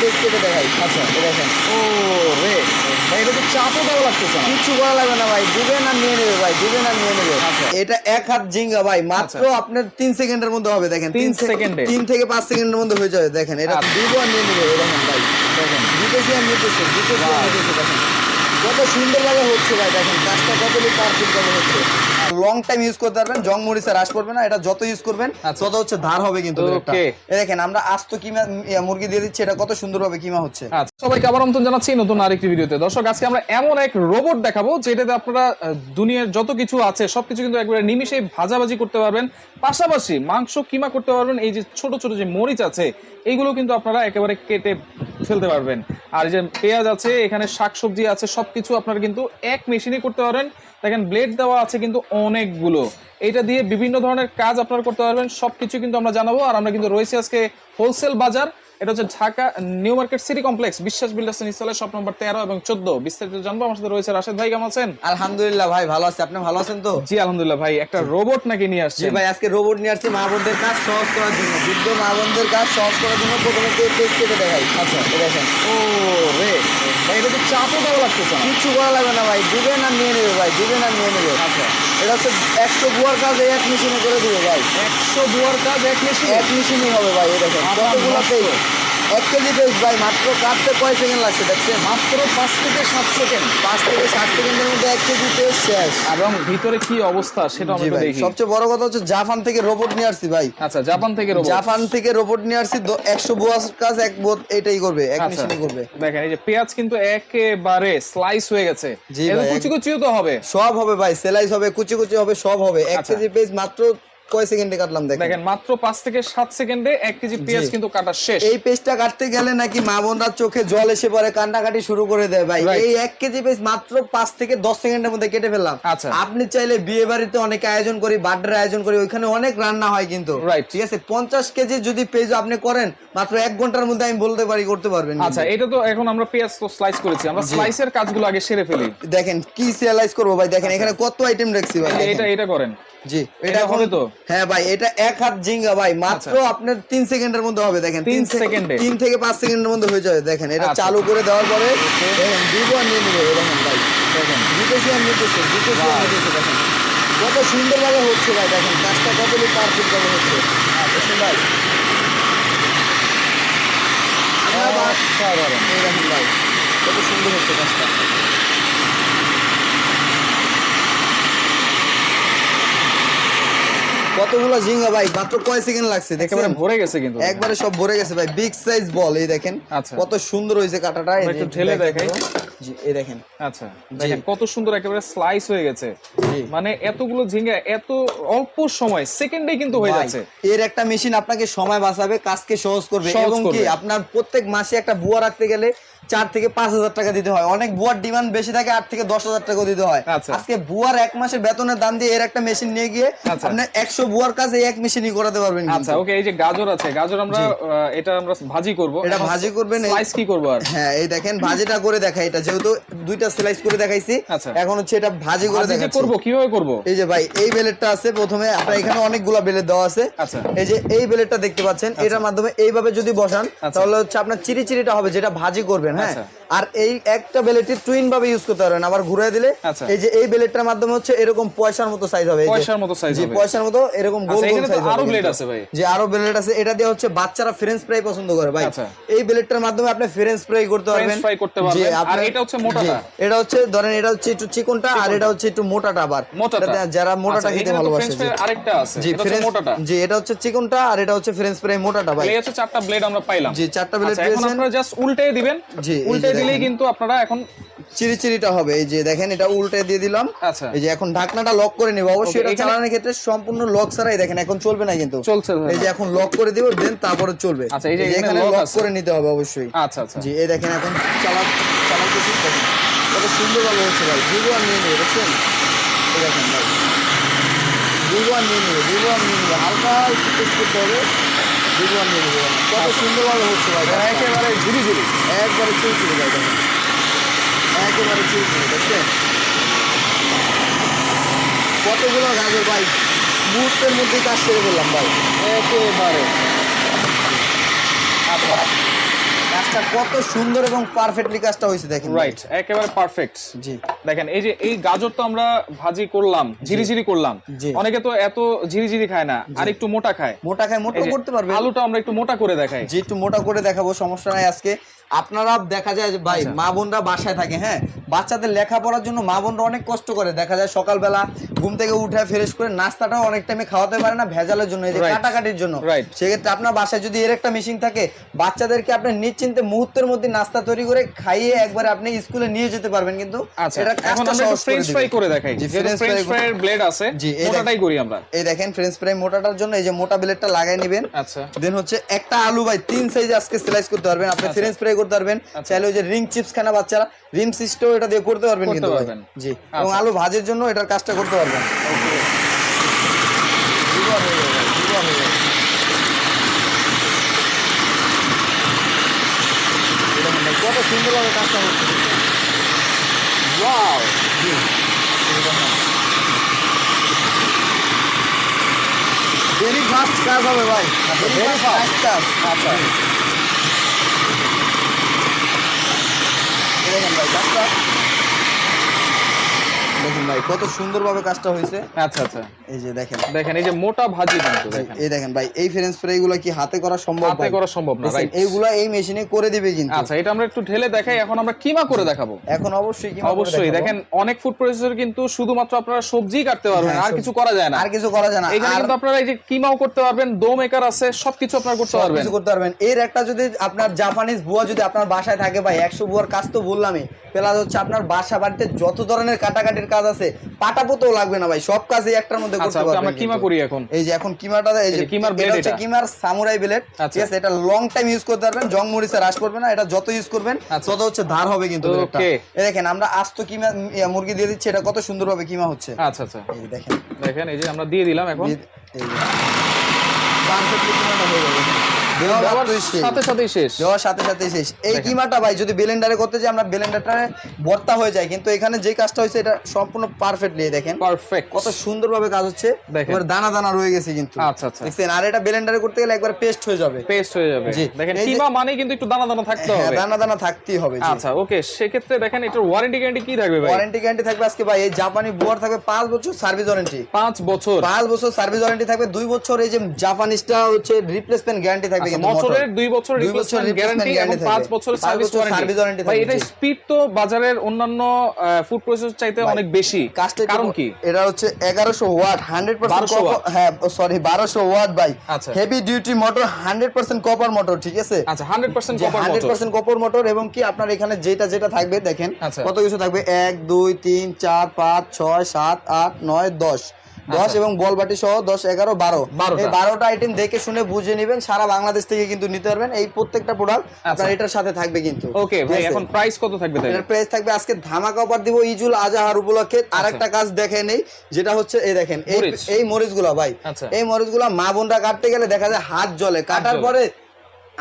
Page কেটে দেখাই আচ্ছা। দেখেন ও রে ভাই এটা তো চাপও দেওয়া লাগতেছে না করা লাগবে না ভাই দিবেন আর নিয়ে নেবে ভাই দিবেন আর নিয়ে নেবে আচ্ছা। এটা এক হাত জিঙ্গা ভাই মাত্র আচ্ছা। আপনার তিন সেকেন্ডের মধ্যে হবে দেখেন তিন সেকেন্ডে? তিন থেকে পাঁচ সেকেন্ডের মধ্যে হয়ে যাবে দেখেন এটা আচ্ছা। আর নিয়ে নেবে দেখেন ভাই দেখেন দিতেছি আর নিতেছি দিতেছি আর. নিতেছি দেখেন কত সুন্দরভাবে হচ্ছে ভাই দেখেন কাজটা ভাবে হচ্ছে। লং টাইম ইউজ করতে পারবেন জং মরিচের হ্রাস পড়বে না এটা যত ইউজ করবেন আচ্ছা। তত হচ্ছে ধার হবে কিন্তু দেখেন আমরা আস্ত কিমা মুরগি দিয়ে দিচ্ছি এটা কত সুন্দরভাবে কিমা হচ্ছে। আচ্ছা। সবাইকে আবার আমন্ত্রণ জানাচ্ছি নতুন আরেকটি ভিডিওতে। দর্শক আজকে আমরা এমন এক রোবট দেখাবো যেটাতে আপনারা দুনিয়ার যত কিছু আছে সবকিছু কিন্তু একবারে নিমিষে ভাজাভাজি করতে পারবেন। পাশাপাশি মাংস কিমা করতে পারবেন এই যে ছোট ছোট যে মরিচ আছে এইগুলো কিন্তু আপনারা একেবারে কেটে ফেলতে পারবেন। আর যে পেঁয়াজ আছে, এখানে শাকসবজি আছে সব কিছু আপনারা কিন্তু এক মেশিনে করতে পারবেন দেখেন ব্লেড দেওয়া আছে কিন্তু অনেকগুলো। এটা দিয়ে বিভিন্ন ধরনের কাজ আপনারা করতে পারবেন। সব কিছু কিন্তু আমরা জানাব। আর আমরা কিন্তু রয়েছি আজকে হোলসেল বাজার। এটা হচ্ছে Dhaka New Market city complex. Biswas builders ইনস্টলের shop number তেরো এবং চোদ্দ। বিস্তারিত জানব। আমার সাথে রয়েছে রাশেদ ভাই কেমন আছেন? আলহামদুলিল্লাহ ভাই ভালো আছে। আপনি ভালো আছেন তো? জি আলহামদুলিল্লাহ ভাই। একটা রোবট নাকি নিয়ে আসছে ভাই আজকে রোবট নিয়ে আসছে। মা বোনদের কাজ সহজ করার জন্য। বৃদ্ধ মা বোনদের কাজ সহজ করার জন্য প্রথমে দেখাই। আচ্ছা দেখেন। ও রে! ভাই এটা তো চাপও দেওয়া লাগতেছে কিচ্ছু করা লাগবে না ভাই ডুবে না নিয়ে নেবে ভাই ডুবে না নিয়ে নেবে। আচ্ছা। এটা হচ্ছে একশো বুয়ার কাজ এক মেশিনে করে দিবে ভাই। একশো দুয়ার কাজ এক মেশিন? এক মেশিনই হবে ভাই এটা কতগুলো মাত্র। পেজ এক কেজি পেজ ভাই মাত্র কাটতে কয় সেকেন্ড লাগছে? দেখছেন? মাত্র পাঁচ থেকে সাত সেকেন্ড পাঁচ থেকে সাত সেকেন্ডের মধ্যে এক কেজি পেজ শেষ। এবং ভিতরে কি অবস্থা সেটা ভাই দেখি। সবচেয়ে বড় কথা হচ্ছে জাপান থেকে রোবট নিয়ে আসছি ভাই। আচ্ছা জাপান থেকে রোবট জাপান থেকে রোবট নিয়ে আসছি একশো বুয়ার কাজ এক বোধ এটাই করবে এক আচ্ছা। মেশিনে করবে। দেখেন এই যে পেঁয়াজ কিন্তু একেবারে স্লাইস হয়ে গেছে। জি এরকম ভাই, কুচি কুচিও তো হবে। সব হবে ভাই সেলাইস হবে কুচি কুচি হবে সব হবে। এক আচ্ছা। কেজি পেজ মাত্র কয় সেকেন্ডে কাটলাম দেখেন? মাত্র থেকে সেকেন্ডে কেজি পেঁয়াজ কিন্তু কাটা শেষ। এই পেজটা কাটতে গেলে নাকি মা বোনরা চোখে জল এসে পড়ে কান্নাকাটি শুরু করে দেয় ভাই। এই কেজি পেজ মাত্র থেকে দশ সেকেন্ডের মধ্যে কেটে ফেললাম। আচ্ছা। আপনি চাইলে বিয়ে বাড়িতে অনেক আয়োজন করি বার্থডে আয়োজন করি ওইখানে অনেক রান্না হয় কিন্তু. ঠিক আছে? পঞ্চাশ কেজি যদি পেজ আপনি করেন মাত্র এক ঘণ্টার মধ্যে আমি বলতে পারি করতে পারবেন আচ্ছা এটা তো এখন আমরা পেঁয়াজ তো স্লাইস করেছি। আমরা স্লাইসের কাজগুলো আগে সেরে ফেলি। দেখেন কি সিয়ালাইজ করব ভাই? দেখেন এখানে কত আইটেম রাখছি ভাই। এটা এটা করেন। জি এটা হবে তো? হ্যাঁ ভাই এটা এক হাত জিঙ্গা ভাই মাত্র আচ্ছা। আপনার তিন সেকেন্ডের মধ্যে হবে দেখেন। তিন সেকেন্ডে? তিন থেকে পাঁচ সেকেন্ডের মধ্যে হয়ে যাবে দেখেন। এটা আচ্ছা। চালু করে দেওয়ার পরে দেখেন আর নিয়ে নেবে দেখেন ভাই। দেখেন। দিতেছি আর নিতেছি আর Wow. নিতেছি দেখেন। কত সুন্দরভাবে হচ্ছে ভাই দেখেন কাজটা কতই পারফেক্ট ভাবে হচ্ছে। দেখছেন ভাই। আমরা দেখেন ভাই কত সুন্দর হচ্ছে কাজটা। কতগুলো ঝিঙ্গা ভাই? মাত্র কয় সেকেন্ড লাগছে? দেখেন। ভরে গেছে কিন্তু। একবারে সব ভরে গেছে ভাই। বিগ সাইজ বল এই দেখেন। আচ্ছা। কত সুন্দর হয়েছে কাটাটা। একটু ঢেলে দেখাই। জি এই দেখেন। আচ্ছা দেখেন কত সুন্দর একেবারে স্লাইস হয়ে গেছে। মানে এতগুলো ঝিঙ্গা এত অল্প সময় সেকেন্ডেই কিন্তু হয়ে যাচ্ছে। এর একটা মেশিন আপনাকে সময় বাঁচাবে কাজকে সহজ করবে। এবং কি। আপনার প্রত্যেক মাসে একটা বুয়া রাখতে গেলে চার থেকে পাঁচ হাজার টাকা দিতে হয়। অনেক বুয়ার ডিমান্ড বেশি থাকে আট থেকে দশ হাজার টাকা দিতে হয়। আচ্ছা। আজকে বুয়ার এক মাসের বেতনের দাম দিয়ে এর একটা মেশিন নিয়ে গিয়ে আচ্ছা। আপনি একশো বুয়ার কাজ এই এক মেশিনই করাতে পারবেন আচ্ছা ওকে এই যে গাজর আছে গাজর আমরা এটা আমরা ভাজি করব। এটা ভাজি করবেন স্লাইস কি করব আর? হ্যাঁ এই দেখেন ভাজিটা করে দেখাই এটা যেহেতু দুইটা স্লাইস করে দেখাইছি আচ্ছা। এখন হচ্ছে এটা ভাজি করে দেখাচ্ছি। করব কীভাবে করব? এই যে ভাই এই বেলেটটা আছে প্রথমে আপনার এখানে অনেকগুলা বেলেট দেওয়া আছে। এই যে এই বেলেটটা দেখতে পাচ্ছেন এটার মাধ্যমে এইভাবে যদি বসান। তাহলে হচ্ছে আপনার চিরি চিরিটা হবে যেটা ভাজি করবেন হ্যাঁ আচ্ছা। আর এই একটা বেলেটটি টুইন ভাবে ইউজ করতে পারবেন আবার ঘুরে দিলে আচ্ছা। এই যে এই বেলেটটার মাধ্যমে হচ্ছে এরকম পয়সার মতো সাইজ হবে পয়সার মতো size জি হবে। পয়সার মতো এরকম গোল আচ্ছা, গোল তো সাইজ আরও blade আছে ভাই। যে আরও ব্লেড আছে এটা দিয়ে হচ্ছে বাচ্চারা ফ্রেঞ্চ ফ্রাই পছন্দ করে ভাই। এই ব্লেডটার মাধ্যমে আপনি ফ্রেঞ্চ ফ্রাই করতে পারবেন fry করতে পারবেন। আর এটা হচ্ছে মোটাটা? এটা হচ্ছে ধরেন এটা হচ্ছে একটু চিকনটা আর এটা হচ্ছে একটু মোটাটা আবার মোটাটা যারা মোটাটা খেতে ভালোবাসে জি। আরেকটা আছে জি এটা হচ্ছে মোটাটা জি এটা হচ্ছে চিকনটা আর এটা হচ্ছে ফ্রেঞ্চ ফ্রাই মোটাটা ভাই এই হচ্ছে চারটা ব্লেড আমরা পাইলাম জি, চারটা এখন পেয়েছেন। আপনারা জাস্ট উল্টে দিবেন উল্টে দিলেই কিন্তু আপনারা এখন চিরি চিরিটা হবে। এই যে দেখেন এটা উল্টে দিয়ে দিলাম। আচ্ছা। এই যে এখন ঢাকনাটা লক করে নিব। অবশ্যই এটা চালানোর ক্ষেত্রে সম্পূর্ণ লক ছাড়াই দেখেন এখন চলবে না কিন্তু। চলছে এই যে এখন লক করে দিব দেন তারপরে চলবে। আচ্ছা, এই যে এখানে লক করে নিতে হবে অবশ্যই। আচ্ছা আচ্ছা। জি এই দেখেন এখন চালা চালাতেছি দেখেন। কত সুন্দর ভাবে হচ্ছে ভাই। ভিভো আর নিয়ে দেখছেন? এই দেখেন ভাই। আর নিয়ে নেবে ভিভো আর নিয়ে হালকা একটু করতে হবে। কত সুন্দরভাবে হচ্ছে ভাই। একেবারে ঝুরি ঝুরি। একবারে চুল চুলে ভাই দেখেন একেবারে চুল দেখছেন কতগুলো গাজর ভাই? মুহূর্তের মধ্যে কাজ করে ফেললাম ভাই। একেবারে। আচ্ছা। কাজটা কত সুন্দর এবং পারফেক্টলি কাজটা হয়েছে দেখেন। রাইট একেবারে পারফেক্ট জি। দেখেন এই যে এই গাজর তো আমরা ভাজি করলাম ঝিরিঝিরি করলাম। অনেকে তো এত ঝিরিঝিরি খায় না আর একটু মোটা খায়। মোটা খায় মোটা করতে পারবে। আলুটা আমরা একটু মোটা করে দেখাই। যে একটু মোটা করে দেখাবো সমস্যা নাই আজকে। আপনারা দেখা যায় যে ভাই আচ্ছা। মা বোনরা বাসায় থাকে হ্যাঁ? বাচ্চাদের লেখাপড়ার জন্য মা বোনরা অনেক কষ্ট করে। দেখা যায় সকালবেলা ঘুম থেকে উঠে ফ্রেশ করে নাস্তাটাও অনেক টাইমে খাওয়াতে পারে না ভেজালের জন্য এই যে. কাটাকাটির জন্য. সেক্ষেত্রে আপনার বাসায় যদি এর একটা মেশিন থাকে বাচ্চাদেরকে আপনি নিশ্চিন্তে মুহূর্তের মধ্যে নাস্তা তৈরি করে খাইয়ে একবারে আপনি স্কুলে নিয়ে যেতে পারবেন কিন্তু আচ্ছা এটা এখন আমরা একটু সহজ করে ফ্রেঞ্চ ফ্রাই করে দেখাই। জি, ফ্রেঞ্চ fry- ফ্রাইয়ের ব্লেড আছে এই মোটাটাই করি আমরা। এই দেখেন ফ্রেঞ্চ ফ্রাই মোটাটার জন্য এই যে মোটা ব্লেডটা লাগাই নেবেন। আচ্ছা। দেন হচ্ছে একটা আলু ভাই তিন সাইজে আজকে স্লাইস করতে পারবেন। আপনি আচ্ছা। ফ্রেঞ্চ ফ্রাই করতে পারবেন। চাইলে ওই যে রিং চিপস খানা বাচ্চারা রিম সিস্টেও এটা দিয়ে করতে পারবেন কিন্তু জি এবং আচ্ছা। আলু ভাজের জন্য এটার কাজটা করতে পারবেন। দুবার হয়ে যাবে ভাই, দুবার হয়ে যাবে। এই দেখেন ভাই, কত সুন্দরভাবে কাজটা হচ্ছে ওয়াও। ভেরি ফাস্ট কাজ হবে ভাই ভেরি ফাস্ট কাজ আচ্ছা ভাই কাজটা দেখেন ভাই কত সুন্দরভাবে কাজটা হয়েছে। আচ্ছা আচ্ছা। এই যে দেখেন। দেখেন এই যে মোটা ভাজি কিন্তু দেখেন। এই দেখেন ভাই এই ফ্রেঞ্চ ফ্রাই গুলো কি হাতে করা সম্ভব হাতে করা সম্ভব না রাইট এইগুলা এই মেশিনে করে দিবে কিন্তু। আচ্ছা এটা আমরা একটু ঢেলে দেখাই এখন আমরা কিমা করে দেখাবো? এখন অবশ্যই কিমা অবশ্যই দেখেন অনেক ফুড প্রসেসর কিন্তু শুধুমাত্র আপনারা সবজি কাটতে পারবেন হ্যাঁ, আর কিছু করা যায় না। আর কিছু করা যায় না। এখানে কিন্তু আপনারা এই যে কিমাও করতে পারবেন দো মেকার আছে সবকিছু আপনারা করতে পারবেন। কিছু করতে পারবেন। এর একটা যদি আপনার জাপানিজ বুয়া যদি আপনার বাসায় থাকে ভাই একশো বুয়ার কাজ তো বললামই প্লাস হচ্ছে আপনার বাসা বাড়িতে যত ধরনের কাটাকাটির কাজ আছে পাটাপোতেও লাগবে না ভাই সব কাজই একটার মধ্যে আচ্ছা করতে ওকে, পারবেন আমরা কিমা করি এখন? এই যে এখন কিমাটা এই যে কিমার blade এটা? কিমার সামুরাই ব্লেড আচ্ছা। ঠিক আছে? এটা লং টাইম ইউজ করতে পারবেন জং মরিচে হ্রাস করবে না এটা যত ইউজ করবেন আচ্ছা। তত হচ্ছে ধার হবে কিন্তু ব্লেডটা এই দেখেন আমরা আস্ত কিমা মুরগি দিয়ে দিচ্ছি এটা কত সুন্দরভাবে কিমা হচ্ছে। আচ্ছা আচ্ছা। এই দেখেন। দেখেন এই যে আমরা দিয়ে দিলাম এখন। এই যে। Perfectly কিমাটা হয়ে যাবে দেওয়া দেওয়ার মাত্রই শেষ। সাথে সাথেই শেষ। দেওয়ার সাথে সাথে শেষ। এই কিমাটা ভাই যদি ব্লেন্ডারে করতে যাই আমরা ব্লেন্ডারটা ভর্তা হয়ে যায়। কিন্তু এখানে যে কাজটা হয়েছে এটা সম্পূর্ণ পারফেক্টলি দেখেন। পারফেক্ট কত সুন্দরভাবে কাজ হচ্ছে। এবার দানা দানা রয়ে গেছে কিন্তু। আচ্ছা আচ্ছা। দেখছেন? আর এটা ব্লেন্ডারে করতে গেলে একবার পেস্ট হয়ে যাবে। পেস্ট হয়ে যাবে। জি। দেখেন কিমা মানে কিন্তু একটু দানা দানা থাকতে হ্যাঁ হবে। দানা দানা থাকতেই হবে আচ্ছা ওকে সেক্ষেত্রে দেখেন এটার ওয়ারেন্টি গ্যারান্টি কি থাকবে ভাই? ওয়ারেন্টি গ্যারান্টি থাকবে আজকে ভাই এই জাপানি বুয়ার থাকবে পাঁচ বছর সার্ভিস ওয়ারেন্টি পাঁচ বছর। পাঁচ বছর সার্ভিস ওয়ারেন্টি থাকবে দুই বছর এই যে জাপানিজটা হচ্ছে রিপ্লেসমেন্ট গ্যারান্টি থাকবে। মোটরের দুই বছর রিপ্লেসমেন্ট গ্যারান্টি এবং guarantee বছরের সার্ভিস বছর service warranty ওয়ারেন্টি ভাই এটা স্পিড তো বাজারের অন্যান্য ফুড প্রসেসর চাইতে অনেক বেশি। কারণ কি? এটা হচ্ছে এগারোশো ওয়াট হান্ড্রেড 1200 হ্যাঁ সরি বারোশো ওয়াট ভাই। আচ্ছা। Heavy duty motor hundred percent copper motor ঠিক আছে? আচ্ছা hundred percent copper hundred motor percent copper motor এবং কি আপনার এখানে যেটা যেটা থাকবে দেখেন আচ্ছা। কত কিছু থাকবে? এক দুই তিন চার পাঁচ ছয় সাত আট নয় দশ। দশ আচ্ছা। এবং বল বাটি সহ দশ এগারো বারো। বারোটা। এই বারোটা আইটেম দেখে শুনে বুঝে নেবেন সারা বাংলাদেশ থেকে কিন্তু নিতে পারবেন। এই প্রত্যেকটা প্রোডাক্ট আপনার এটার সাথে থাকবে কিন্তু। ওকে ভাই এখন প্রাইস কত থাকবে এটার প্রাইস থাকবে আজকে ধামাকা অফার দিব ইজুল আজাহার উপলক্ষে। আরেকটা কাজ দেখে নেই যেটা হচ্ছে এই দেখেন এই মরিচ। এই মরিচগুলো ভাই। আচ্ছা। এই মরিচগুলো মা বোনরা কাটতে গেলে দেখা যায় হাত জ্বলে। কাটার পরে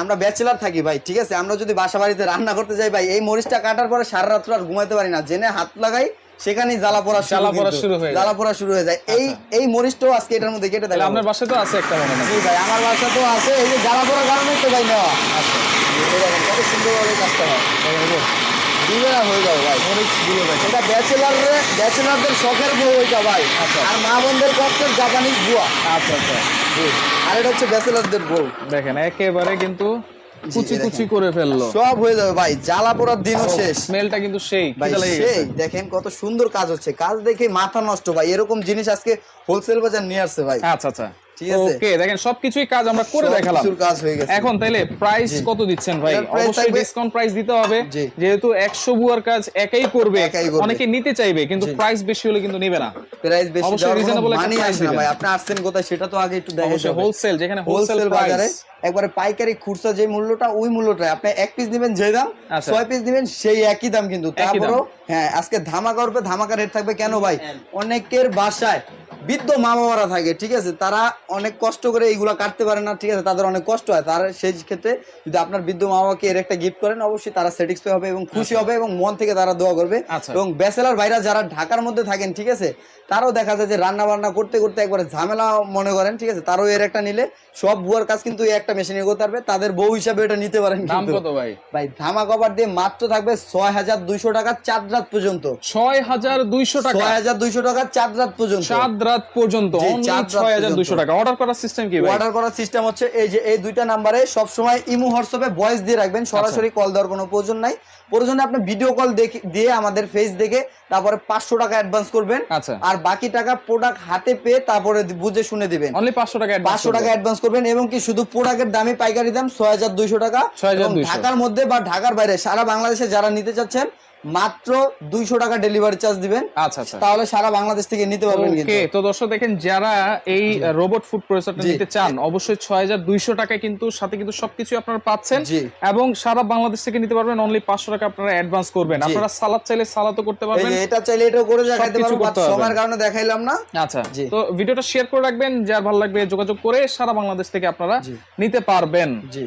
আমরা ব্যাচেলার থাকি ভাই ঠিক আছে? আমরা যদি বাসা বাড়িতে রান্না করতে যাই ভাই এই মরিচটা কাটার পরে সারা রাত্র আর ঘুমাইতে পারি না। জেনে হাত লাগাই সেখানেই জ্বালা পড়া শুরু জ্বালা পোড়া। শুরু হয়ে। জ্বালা পড়া শুরু হয়ে যায়। এই এই মরিচটাও আজকে এটার মধ্যে কেটে দেয় আপনার বাসায় তো আছে একটা মনে হয়। ভাই আমার বাসা তো আছে। এই যে জ্বালা পড়ার কারণে তো ভাই নেওয়া। আচ্ছা। কত সুন্দরভাবে কাজটা হয়। দিবে হয়ে যাবে ভাই। মরিচ ভাই এটা ব্যাচেলার ব্যাচেলারদের শখের বউ ওইটা ভাই। আচ্ছা। আর মা বোনদের পক্ষের জাপানিজ বুয়া। আচ্ছা আচ্ছা। আর এটা হচ্ছে ব্যাচেলারদের বউ। দেখেন একেবারে কিন্তু কুচি। কুচি করে ফেলল। সব হয়ে যাবে। ভাই জ্বালা পোড়ার দিনও শেষ। স্মেলটা কিন্তু সেই। সেই। দেখেন কত সুন্দর কাজ হচ্ছে। কাজ দেখে মাথা নষ্ট ভাই। এরকম জিনিস আজকে হোলসেল বাজার নিয়ে আসছে ভাই। আচ্ছা আচ্ছা। ওকে দেখেন সবকিছুই কাজ আমরা করে দেখালাম। কাজ হয়ে গেছে। এখন তাইলে প্রাইস কত দিচ্ছেন ভাই? অবশ্যই ডিসকাউন্ট প্রাইস দিতে হবে। যেহেতু 100 বুয়ার কাজ একাই করবে অনেকে নিতে চাইবে কিন্তু প্রাইস বেশি হলে কিন্তু নেবে না। প্রাইস বেশি অবশ্যই reasonable একটা না দিবেন। ভাই। আপনি আসছেন কোথায় সেটা তো আগে একটু অবশ্যই হোলসেল যেখানে হোলসেল বাজারে একবারে পাইকারি খুচরা যে মূল্যটা ওই মূল্যটা আপনি এক পিস দিবেন যে দাম আচ্ছা। ছয় পিস দিবেন সেই একই দাম কিন্তু। তারপরও হ্যাঁ আজকে ধামাকা উপরে ধামাকা রেট থাকবে। কেন ভাই? অনেকের বাসায় বৃদ্ধ মা বাবারা থাকে ঠিক আছে? তারা অনেক কষ্ট করে এইগুলো কাটতে পারে না ঠিক আছে? তাদের অনেক কষ্ট হয়। তার সেই ক্ষেত্রে যদি আপনার বৃদ্ধ মা বাবাকে এর একটা গিফট করেন অবশ্যই তারা স্যাটিসফাই হবে এবং খুশি হবে এবং মন থেকে তারা দোয়া করবে। আচ্ছা। এবং ব্যাচেলার ভাইরা যারা ঢাকার মধ্যে থাকেন ঠিক আছে? তারাও দেখা যায় যে রান্না বান্না করতে করতে একবারে ঝামেলা মনে করেন ঠিক আছে? তারাও এর একটা নিলে সব বুয়ার কাজ কিন্তু এই একটা মেশিনে করতে পারবে তাদের বউ হিসাবে এটা নিতে পারেন দাম কত ভাই? ভাই ধামা কভার দিয়ে মাত্র থাকবে ছয় হাজার দুইশো টাকা চার রাত পর্যন্ত। ছয় হাজার দুইশো টাকা? ছয় হাজার দুইশো টাকা চার রাত পর্যন্ত চাঁদ রাত পর্যন্ত ছয় হাজার দুইশো টাকা। অর্ডার করার সিস্টেম কি অর্ডার করার সিস্টেম হচ্ছে এই যে এই দুইটা নাম্বারে সব সময় ইমো হোয়াটসঅ্যাপে ভয়েস দিয়ে রাখবেন আচ্ছা। সরাসরি কল দেওয়ার কোনো প্রয়োজন নাই। প্রয়োজনে আপনি ভিডিও কল দেখে দিয়ে আমাদের ফেস দেখে তারপরে পাঁচশো টাকা অ্যাডভান্স করবেন। আচ্ছা। আর বাকি টাকা প্রোডাক্ট হাতে পেয়ে তারপরে বুঝে শুনে দিবেন। অনলি পাঁচশো টাকা advance পাঁচশো করব। টাকা অ্যাডভান্স করবেন এবং কি শুধু প্রোডাক্টের দামে পাইকারি দাম ছয় হাজার দুইশো টাকা। ছয় হাজার ঢাকার মধ্যে বা ঢাকার বাইরে সারা বাংলাদেশে যারা নিতে চাচ্ছেন মাত্র দুইশো টাকা ডেলিভারি চার্জ দিবেন। আচ্ছা আচ্ছা। তাহলে সারা বাংলাদেশ থেকে নিতে পারবেন ওকে তো দর্শক দেখেন যারা এই রোবট ফুড প্রসেসরটা নিতে চান অবশ্যই ছয় হাজার দুইশো টাকায় কিন্তু সাথে কিন্তু সবকিছু আপনারা পাচ্ছেন। এবং সারা বাংলাদেশ থেকে নিতে পারবেন অনলি পাঁচশো টাকা আপনারা অ্যাডভান্স করবেন। আপনারা সালাদ চাইলে সালাদও করতে পারবেন। এটা চাইলে এটাও করে দেখাইতে পারবেন। সময়ের কারণে দেখাইলাম না। আচ্ছা। তো ভিডিওটা শেয়ার করে রাখবেন যার ভালো লাগবে যোগাযোগ করে সারা বাংলাদেশ থেকে আপনারা নিতে পারবেন। জি।